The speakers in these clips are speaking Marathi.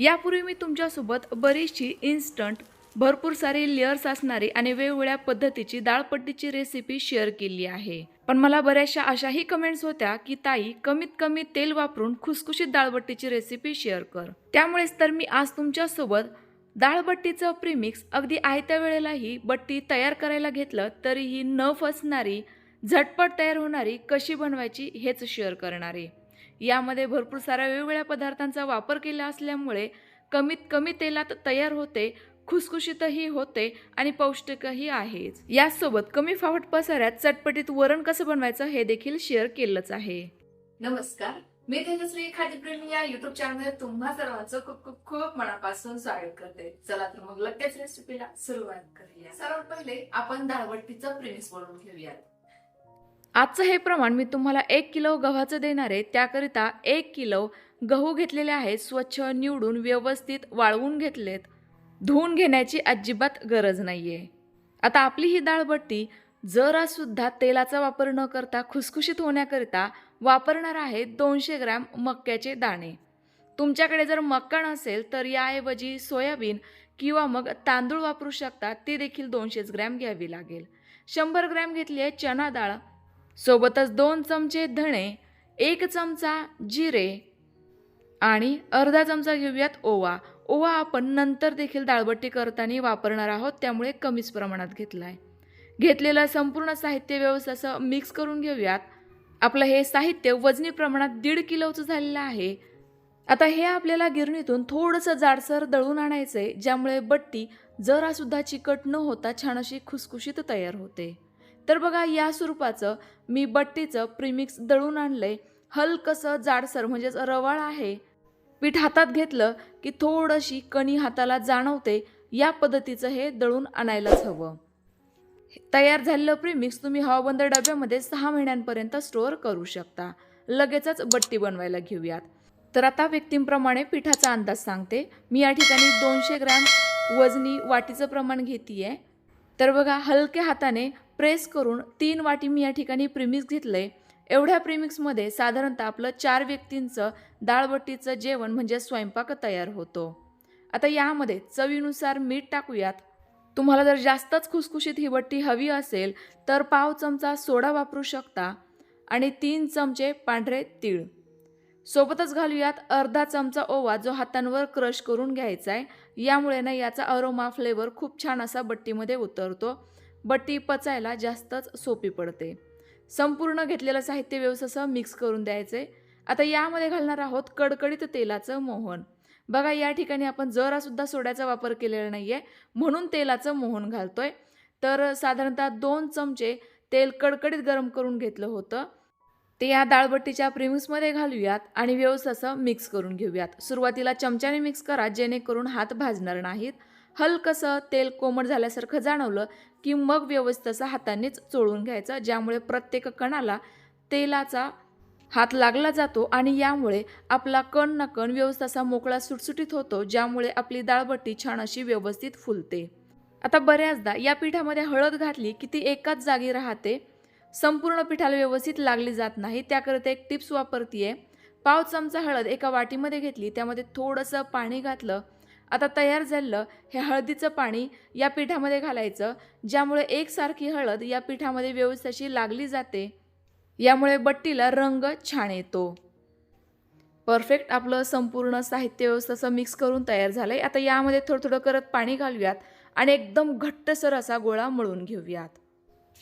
यापूर्वी मी तुमच्यासोबत बरीचशी इन्स्टंट भरपूर सारी लेअर्स असणारी आणि वेगवेगळ्या पद्धतीची डाळपट्टीची रेसिपी शेअर केली आहे. पण मला बऱ्याचशा अशाही कमेंट्स होत्या की ताई कमीत कमी तेल वापरून खुसखुशीत डाळबट्टीची रेसिपी शेअर कर. त्यामुळेच तर मी आज तुमच्यासोबत डाळबट्टीचं प्रीमिक्स अगदी आयत्या वेळेलाही बट्टी तयार करायला घेतलं तरीही न फसणारी झटपट तयार होणारी कशी बनवायची हेच शेअर करणार. आहे यामध्ये भरपूर साऱ्या वेगवेगळ्या पदार्थांचा वापर केला असल्यामुळे कमीत कमी तेलात तयार होते खुसखुशीतही होते आणि पौष्टिकही आहेच. यासोबत कमी फावट पसाऱ्यात चटपटीत वरण कसं बनवायचं हे देखील शेअर केलंच आहे. नमस्कार. मी तेजस्वी खाद्यप्रेमी या युट्यूब चॅनलमध्ये तुम्हा सर्वांचं खूप खूप खूप मनापासून स्वागत करते. चला तर मग लगेच रेसिपीला सुरुवात करूया. सर्वात पहिले आपण डाळबट्टीचं प्रेमिस बनवून घेऊयात. आजचं हे प्रमाण मी तुम्हाला एक किलो गव्हाचं देणार आहे. त्याकरिता एक किलो गहू घेतलेले आहेत. स्वच्छ निवडून व्यवस्थित वाळवून घेतलेत. धुवून घेण्याची अजिबात गरज नाही आहे आता आपली ही डाळबट्टी जरासुद्धा तेलाचा वापर न करता खुसखुशीत होण्याकरिता वापरणार आहे दोनशे ग्रॅम मक्याचे दाणे. तुमच्याकडे जर मक्का नसेल तर याऐवजी सोयाबीन किंवा मग तांदूळ वापरू शकता. ते देखील दोनशेच ग्रॅम घ्यावी लागेल. शंभर ग्रॅम घेतली आहे चना डाळ. सोबतच दोन चमचे धणे एक चमचा जिरे आणि अर्धा चमचा घेऊयात ओवा. ओवा आपण नंतर देखील दाळबट्टी करताना वापरणार आहोत त्यामुळे कमीच प्रमाणात घेतला आहे घेतलेलं संपूर्ण साहित्य व्यवस्था असं मिक्स करून घेऊयात. आपलं हे साहित्य वजनी प्रमाणात दीड किलोचं झालेलं आहे. आता हे आपल्याला गिरणीतून थोडंसं जाडसर दळून आणायचं आहे ज्यामुळे बट्टी जरासुद्धा चिकट न होता छान अशी खुसखुशीत तयार होते. तर बघा या स्वरूपाचं मी बट्टीचं प्रीमिक्स दळून आणलंय. हलकसं जाडसर म्हणजेच रवाळ आहे. पीठ हातात घेतलं की थोडीशी कणी हाताला जाणवते या पद्धतीचं हे दळून आणायलाच हवं. तयार झालेलं प्रीमिक्स तुम्ही हवाबंद डब्यामध्ये सहा महिन्यांपर्यंत स्टोअर करू शकता. लगेचच बट्टी बनवायला घेऊयात. तर आता व्यक्तींप्रमाणे पिठाचा अंदाज सांगते. मी या ठिकाणी दोनशे ग्रॅम वजनी वाटीचं प्रमाण घेते आहे तर बघा हलक्या हाताने प्रेस करून तीन वाटी मी या ठिकाणी प्रीमिक्स घेतलंय. एवढ्या प्रिमिक्समध्ये साधारणतः आपलं चार व्यक्तींचं डाळबट्टीचं जेवण म्हणजे स्वयंपाक तयार होतो. आता यामध्ये चवीनुसार मीठ टाकूयात. तुम्हाला जर जास्तच खुसखुशीत ही बट्टी हवी असेल तर पाव चमचा सोडा वापरू शकता आणि तीन चमचे पांढरे तीळ. सोबतच घालूयात अर्धा चमचा ओवा जो हातांवर क्रश करून घ्यायचा आहे यामुळे ना याचा अरोमा फ्लेवर खूप छान असा बट्टीमध्ये उतरतो. बट्टी पचायला जास्तच सोपी पडते. संपूर्ण घेतलेलं साहित्य व्यवस्था मिक्स करून द्यायचे. आता यामध्ये घालणार आहोत कडकडीत तेलाचं मोहन. बघा या ठिकाणी आपण जरासुद्धा सोड्याचा वापर केलेला नाही आहे म्हणून तेलाचं मोहन घालतोय. तर साधारणतः दोन चमचे तेल कडकडीत गरम करून घेतलं होतं. ते या दाळबट्टीच्या प्रिमिक्समध्ये घालूयात आणि व्यवस्थित असं मिक्स करून घेऊयात. सुरुवातीला चमच्याने मिक्स करा जेणेकरून हात भाजणार नाहीत. हलकसं तेल कोमट झाल्यासारखं जाणवलं की मग व्यवस्थित असं हातानेच चोळून घ्यायचं ज्यामुळे प्रत्येक कणाला तेलाचा हात लागला जातो आणि यामुळे आपला कण ना कण व्यवस्थित असा मोकळा सुटसुटीत होतो ज्यामुळे आपली दाळबट्टी छान अशी व्यवस्थित फुलते. आता बऱ्याचदा या पिठामध्ये हळद घातली की ती एकाच जागी राहते संपूर्ण पिठाला व्यवस्थित लागली जात नाही त्याकरिता एक टिप्स वापरतीये. पाव चमचा हळद एका वाटीमध्ये घेतली त्यामध्ये थोडंसं पाणी घातलं आता तयार झालं हे हळदीचं पाणी या पिठामध्ये घालायचं ज्यामुळे एकसारखी हळद या पिठामध्ये व्यवस्थाशी लागली जाते. यामुळे बट्टीला रंग छान येतो. परफेक्ट आपलं संपूर्ण साहित्य व्यवस्थाचं मिक्स करून तयार झालं आहे आता यामध्ये थोडं थोडं करत पाणी घालूयात आणि एकदम घट्टसर असा गोळा मळून घेऊयात.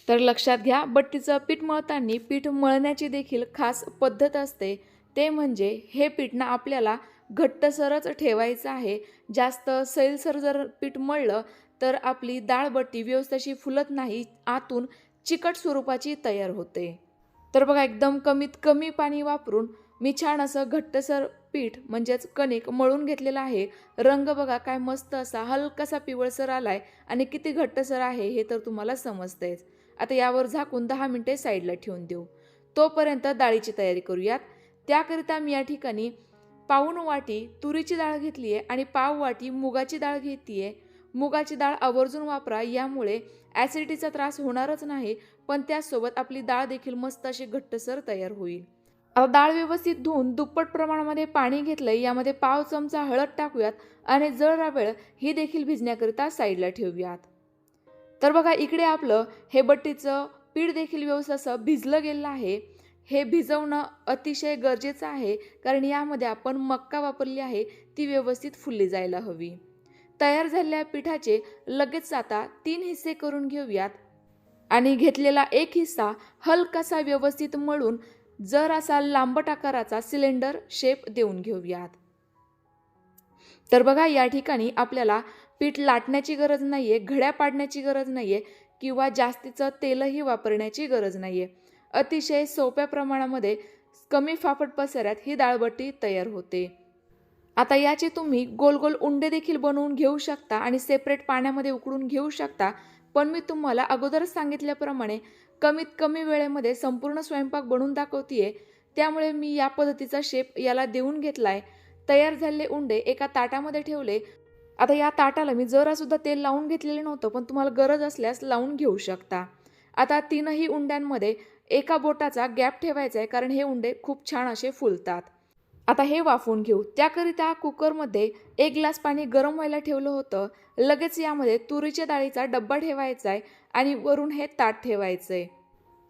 तर लक्षात घ्या बट्टीचं पीठ मळताना पीठ मळण्याची देखील खास पद्धत असते. ते म्हणजे हे पीठ ना आपल्याला घट्टसरच ठेवायचं आहे. जास्त सैलसर जर पीठ मळलं तर आपली डाळबट्टी व्यवस्थित फुलत नाही आतून चिकट स्वरूपाची तयार होते. तर बघा एकदम कमीत कमी पाणी वापरून मी छान असं घट्टसर पीठ म्हणजेच कणिक मळून घेतलेलं आहे. रंग बघा काय मस्त असा हलकासा पिवळसर आलाय आणि किती घट्टसर आहे हे तर तुम्हाला समजतंयच आता यावर झाकून दहा मिनटे साईडला ठेवून देऊ. तोपर्यंत डाळीची तयारी करूयात. त्याकरिता मी या ठिकाणी पाऊण वाटी तुरीची डाळ घेतली आहे आणि पाव वाटी मुगाची डाळ घेतली आहे मुगाची डाळ आवर्जून वापरा यामुळे ॲसिडिटीचा त्रास होणारच नाही पण त्यासोबत आपली डाळ देखील मस्त अशी घट्टसर तयार होईल. आता डाळ व्यवस्थित धुवून दुप्पट प्रमाणामध्ये पाणी घेतलं यामध्ये पाव चमचा हळद टाकूयात आणि जळ रावेळ ही देखील भिजण्याकरिता साईडला ठेवूयात. तर बघा इकडे आपलं हे बट्टीचं पीठ देखील व्यवस्थित असं भिजलं गेलं आहे. हे भिजवणं अतिशय गरजेचं आहे कारण यामध्ये आपण मक्का वापरली आहे ती व्यवस्थित फुलली जायला हवी. तयार झालेल्या पिठाचे लगेच आता तीन हिस्से करून घेऊयात आणि घेतलेला एक हिस्सा हलकासा व्यवस्थित मळून जर असा लांबट आकाराचा सिलेंडर शेप देऊन घेऊयात. तर बघा या ठिकाणी आपल्याला पीठ लाटण्याची गरज नाही आहे घड्या पाडण्याची गरज नाही आहे किंवा जास्तीचं तेलही वापरण्याची गरज नाही आहे अतिशय सोप्या प्रमाणामध्ये कमी फाफट पसऱ्यात ही दाळबट्टी तयार होते. आता याचे तुम्ही गोल गोल उंडे देखील बनवून घेऊ शकता आणि सेपरेट पाण्यामध्ये उकळून घेऊ शकता. पण मी तुम्हाला अगोदरच सांगितल्याप्रमाणे कमीत कमी वेळेमध्ये संपूर्ण स्वयंपाक बनवून दाखवतीये. त्यामुळे मी या पद्धतीचा शेप याला देऊन घेतला आहे तयार झालेले उंडे एका ताटामध्ये ठेवले. आता या ताटाला मी जरासुद्धा तेल लावून घेतलेलं नव्हतं पण तुम्हाला गरज असल्यास लावून घेऊ शकता. आता तीनही उंड्यांमध्ये एका बोटाचा गॅप ठेवायचा आहे कारण हे उंडे खूप छान असे फुलतात. आता हे वाफवून घेऊ. त्याकरिता कुकरमध्ये एक ग्लास पाणी गरम व्हायला ठेवलं होतं. लगेच यामध्ये तुरीच्या डाळीचा डब्बा ठेवायचा आहे आणि वरून हे ताट ठेवायचं आहे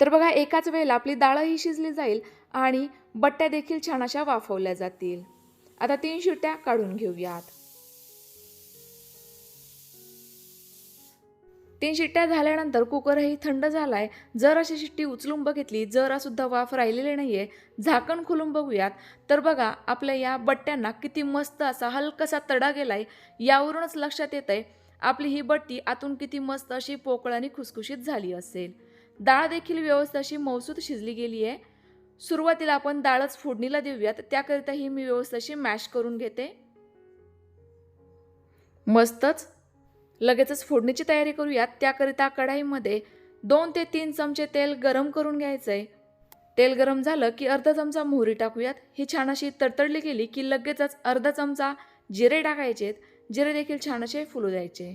तर बघा एकाच वेळेला आपली डाळही शिजली जाईल आणि बट्ट्या देखील छान अशा वाफवल्या जातील. आता तीन शिट्ट्या काढून घेऊयात. तीन शिट्ट्या झाल्यानंतर कुकरही थंड झालाय. जर अशी शिट्टी उचलून बघितली जरासुद्धा वाफ राहिलेली आहे झाकण खोलून बघूयात. तर बघा आपल्या या बट्ट्यांना किती मस्त असा हलकासा तडा गेलाय यावरूनच लक्षात येत आहे आपली ही बट्टी आतून किती मस्त अशी पोकळ आणि खुसखुशीत झाली असेल. डाळ देखील व्यवस्थित अशी मौसूद शिजली गेली आहे सुरुवातीला आपण डाळच फोडणीला देऊयात त्याकरिता ही मी व्यवस्थित अशी मॅश करून घेते. मस्तच. लगेचच फोडणीची तयारी करूयात. त्याकरिता कढाईमध्ये दोन ते तीन चमचे तेल गरम करून घ्यायचं आहे तेल गरम झालं की अर्धा चमचा मोहरी टाकूयात. ही छान अशी तडतडली गेली की लगेचच अर्धा चमचा जिरे टाकायचेत. जिरे देखील छान असे फुलू द्यायचे.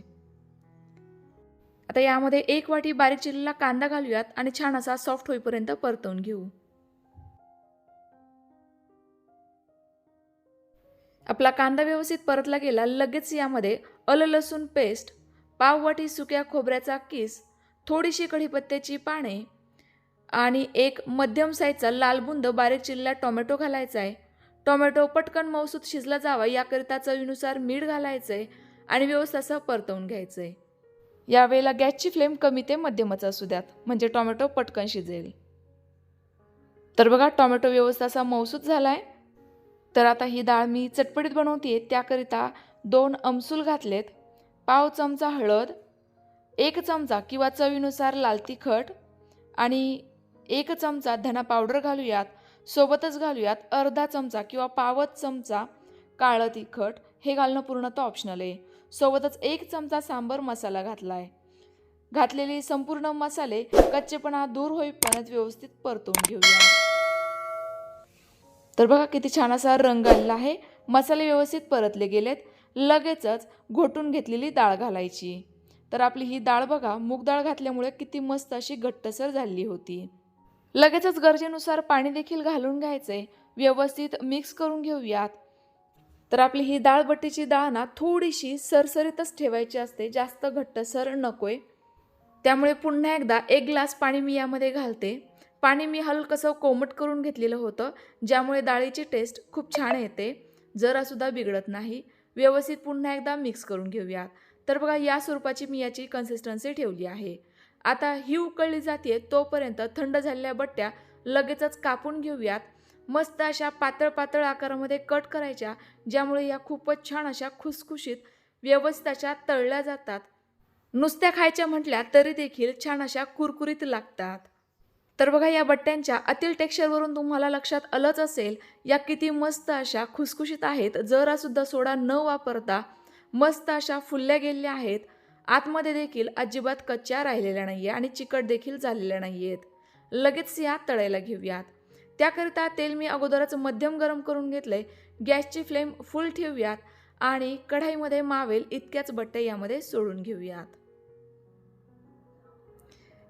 आता यामध्ये एक वाटी बारीक चिरलेला कांदा घालूयात आणि छान असा सॉफ्ट होईपर्यंत परतवून घेऊ. आपला कांदा व्यवस्थित परतला गेला लगेच यामध्ये अल लसूण पेस्ट पाववाटी सुक्या खोबऱ्याचा किस थोडीशी कढीपत्त्याची पाने आणि एक मध्यम साईजचा लाल बुंद बारीक चिरलेला टोमॅटो घालायचा आहे. टोमॅटो पटकन मौसूत शिजला जावा याकरिता चवीनुसार मीठ घालायचं आहे आणि व्यवस्थित असं परतवून घ्यायचं आहे यावेळेला गॅसची फ्लेम कमी ते मध्यमच असू द्यात म्हणजे टोमॅटो पटकन शिजेल. तर बघा टोमॅटो व्यवस्था असा मौसूत झाला आहे तर आता ही डाळ मी चटपटीत बनवते त्याकरिता दोन अमसूल घातलेत पाव चमचा हळद एक चमचा किंवा चवीनुसार लाल तिखट आणि एक चमचा धना पावडर घालूयात. सोबतच घालूयात अर्धा चमचा किंवा पावच चमचा काळं तिखट. हे घालणं पूर्णतः ऑप्शनल आहे. सोबतच एक चमचा सांबर मसाला घातला आहे घातलेले संपूर्ण मसाले कच्चेपणा दूर होईपर्यंत व्यवस्थित परतून घेऊया. तर बघा किती छान असा रंग आलेला आहे. मसाले व्यवस्थित परतले गेलेत. लगेचच घोटून घेतलेली डाळ घालायची. तर आपली ही डाळ बघा मूग डाळ घातल्यामुळे किती मस्त अशी घट्टसर झालेली होती. लगेचच गरजेनुसार पाणी देखील घालून घ्यायचंय. व्यवस्थित मिक्स करून घेऊयात. तर आपली ही डाळ बट्टीची डाळ ना थोडीशी सरसरीतच ठेवायची असते. जास्त घट्टसर नकोय. त्यामुळे पुन्हा एकदा एक ग्लास पाणी मी यामध्ये घालते. पाणी मी हलकसं कोमट करून घेतलेलं होतं ज्यामुळे डाळीची टेस्ट खूप छान येते. जरासुद्धा बिघडत नाही. व्यवस्थित पुन्हा एकदा मिक्स करून घेऊयात. तर बघा या स्वरूपाची मी याची कन्सिस्टन्सी ठेवली आहे. आता ही उकळली जाते तोपर्यंत थंड झालेल्या बट्ट्या लगेचच कापून घेऊयात. मस्त अशा पातळ पातळ आकारामध्ये कट करायच्या ज्यामुळे या खूपच छान अशा खुसखुशीत व्यवस्थित अशा तळल्या जातात. नुसत्या खायच्या म्हटल्या तरी देखील छान अशा कुरकुरीत लागतात. तर बघा या बट्ट्यांच्या अतिल टेक्स्चरवरून तुम्हाला लक्षात आलंच असेल या किती मस्त अशा खुसखुशीत आहेत. जरासुद्धा सोडा न वापरता मस्त अशा फुलल्या गेलेल्या आहेत. आतमध्ये देखील अजिबात कच्च्या राहिलेल्या नाही आहे आणि चिकट देखील झालेल्या नाही आहेत लगेच या तळायला घेऊयात. त्याकरिता तेल मी अगोदरच मध्यम गरम करून घेतलंय. गॅसची फ्लेम फुल ठेवूयात आणि कढाईमध्ये मावेल इतक्याच बट्ट्या यामध्ये सोडून घेऊयात.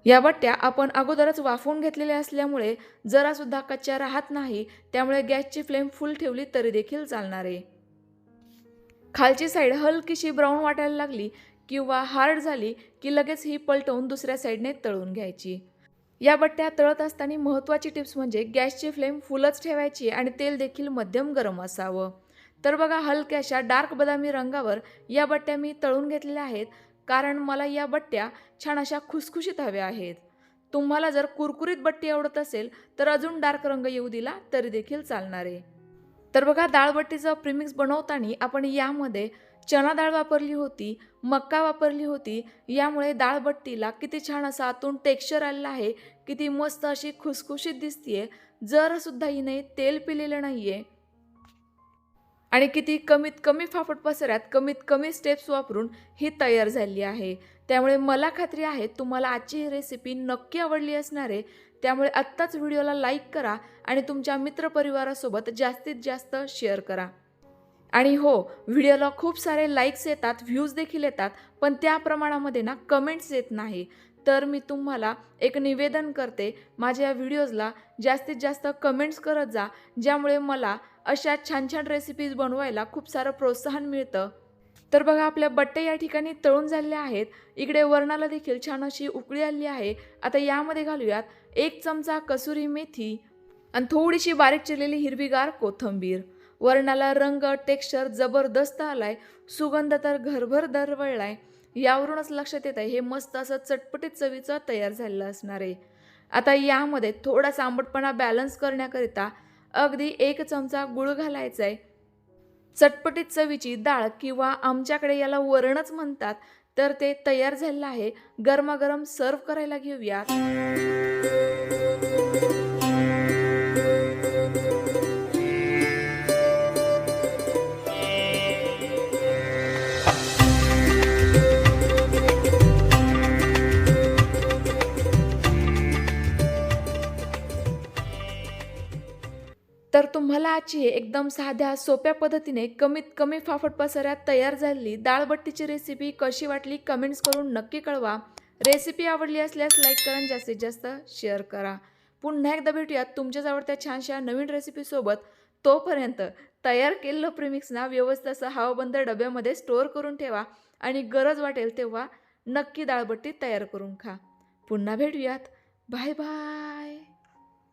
या बट्ट्या आपण अगोदरच वाफवून घेतलेल्या असल्यामुळे जरासुद्धा कच्च्या राहत नाही त्यामुळे गॅसची फ्लेम फुल ठेवली तरी देखील चालणार आहे. खालची साईड हलकीशी ब्राऊन वाटायला लागली किंवा हार्ड झाली की लगेच ही पलटवून दुसऱ्या साईडने तळून घ्यायची. या बट्ट्या तळत असताना महत्त्वाची टिप्स म्हणजे गॅसची फ्लेम फुलच ठेवायची आणि तेल देखील मध्यम गरम असावं. तर बघा हलक्याशा डार्क बदामी रंगावर या बट्ट्या मी तळून घेतलेल्या आहेत. कारण मला या बट्ट्या छान अशा खुसखुशीत हव्या आहेत. तुम्हाला जर कुरकुरीत बट्टी आवडत असेल तर अजून डार्क रंग येऊ दिला तरी देखील चालणार आहे. तर बघा डाळबट्टीचं प्रिमिक्स बनवताना आपण यामध्ये चना डाळ वापरली होती मक्का वापरली होती. यामुळे डाळबट्टीला किती छान असा आतून टेक्स्चर आलेला आहे किती मस्त अशी खुसखुशीत दिसतीये. जरसुद्धा हिने तेल पिलेलं नाही आहे आणि किती कमीत कमी फाफट पसऱ्यात कमीत कमी स्टेप्स वापरून ही तयार झाली आहे. त्यामुळे मला खात्री आहे तुम्हाला आजची ही रेसिपी नक्की आवडली असणार आहे. त्यामुळे आत्ताच व्हिडिओला लाईक करा आणि तुमच्या मित्रपरिवारासोबत जास्तीत जास्त शेअर करा. आणि हो व्हिडिओला खूप सारे लाईक्स येतात व्ह्यूज देखील येतात पण त्या प्रमाणामध्ये ना कमेंट्स येत नाही. तर मी तुम्हाला एक निवेदन करते माझ्या या व्हिडिओजला जास्तीत जास्त कमेंट्स करत जा ज्यामुळे मला अशा छान छान रेसिपीज बनवायला खूप सारं प्रोत्साहन मिळतं. तर बघा आपल्या बट्टे या ठिकाणी तळून झालेल्या आहेत. इकडे वरणाला देखील छान अशी उकळी आली आहे. आता यामध्ये घालूयात एक चमचा कसुरी मेथी आणि थोडीशी बारीक चिरलेली हिरवीगार कोथंबीर. वरणाला रंग टेक्स्चर जबरदस्त आलाय. सुगंध तर घरभर दरवळलाय. यावरूनच लक्षात येत आहे हे मस्त असं चटपटीत चवीचं तयार झालेलं असणार आहे. आता यामध्ये थोडासा आंबटपणा बॅलन्स करण्याकरिता अगदी एक चमचा गुळ घालायचा आहे चटपटीत चवीची डाळ किंवा आमच्याकडे याला वरणच म्हणतात तर ते तयार झालेलं आहे. गरमागरम सर्व करायला घेऊयात. तुम्हाला आजची एकदम साध्या सोप्या पद्धतीने कमीत कमी फाफट पसऱ्यात तयार झालेली दाळबट्टीची रेसिपी कशी वाटली कमेंट्स करून नक्की कळवा. रेसिपी आवडली असल्यास लाईक करा जास्तीत जास्त शेअर करा. पुन्हा एकदा भेटूयात तुमच्याच आवडत्या छानशा नवीन रेसिपीसोबत तोपर्यंत तयार केलेलं प्रिमिक्सना व्यवस्थित असं हवाबंद डब्यामध्ये स्टोअर करून ठेवा आणि गरज वाटेल तेव्हा नक्की दाळबट्टी तयार करून खा. पुन्हा भेटूयात. Bye bye